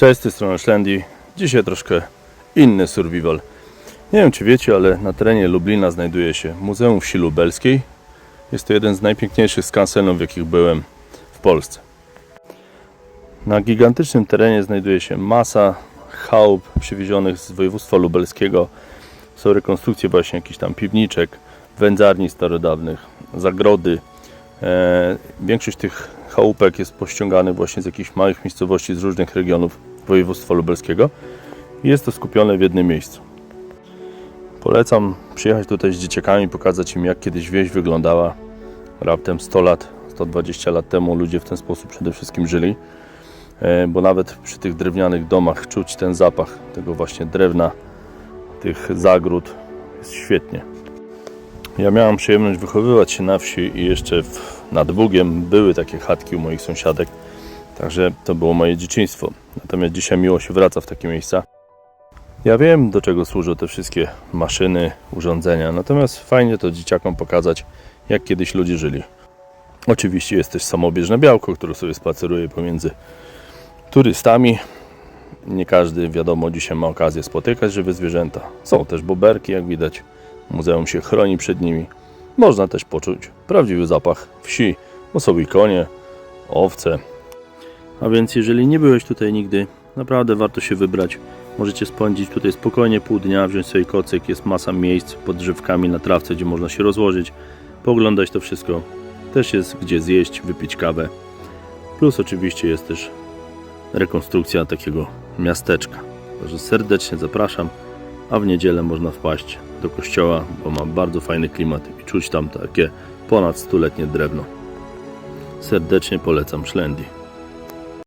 Cześć, z tej strony Szlendi. Dzisiaj troszkę inny survival. Nie wiem czy wiecie, ale na terenie Lublina znajduje się Muzeum Wsi Lubelskiej. Jest to jeden z najpiękniejszych skansenów, w jakich byłem w Polsce. Na gigantycznym terenie znajduje się masa chałup przywiezionych z województwa lubelskiego. Są rekonstrukcje właśnie jakichś tam piwniczek, wędzarni starodawnych, zagrody. E, większość tych chałupek jest pościąganych właśnie z jakichś małych miejscowości z różnych regionów województwa lubelskiego. I jest to skupione w jednym miejscu. Polecam przyjechać tutaj z dzieciakami, pokazać im jak kiedyś wieś wyglądała. Raptem 100 lat, 120 lat temu ludzie w ten sposób przede wszystkim żyli. E, Bo nawet przy tych drewnianych domach czuć ten zapach tego właśnie drewna, tych zagród. Jest świetnie. Ja miałem przyjemność wychowywać się na wsi i jeszcze w, nad Bugiem były takie chatki u moich sąsiadek. Także to było moje dzieciństwo. Natomiast dzisiaj miło się wraca w takie miejsca. Ja wiem, do czego służą te wszystkie maszyny, urządzenia, natomiast fajnie to dzieciakom pokazać, jak kiedyś ludzie żyli. Oczywiście jest też samobieżne białko, które sobie spaceruje pomiędzy turystami. Nie każdy, wiadomo, dzisiaj ma okazję spotykać żywe zwierzęta. Są też boberki, jak widać. Muzeum się chroni przed nimi. Można też poczuć prawdziwy zapach wsi, bo konie, owce. A więc jeżeli nie byłeś tutaj nigdy, naprawdę warto się wybrać. Możecie spędzić tutaj spokojnie pół dnia, wziąć sobie kocyk, jest masa miejsc pod drzewkami na trawce, gdzie można się rozłożyć, pooglądać to wszystko. Też jest gdzie zjeść, wypić kawę. Plus oczywiście jest też rekonstrukcja takiego miasteczka. Także serdecznie zapraszam, a w niedzielę można wpaść do kościoła, bo ma bardzo fajny klimat i czuć tam takie ponad stuletnie drewno. Serdecznie polecam Szlendi.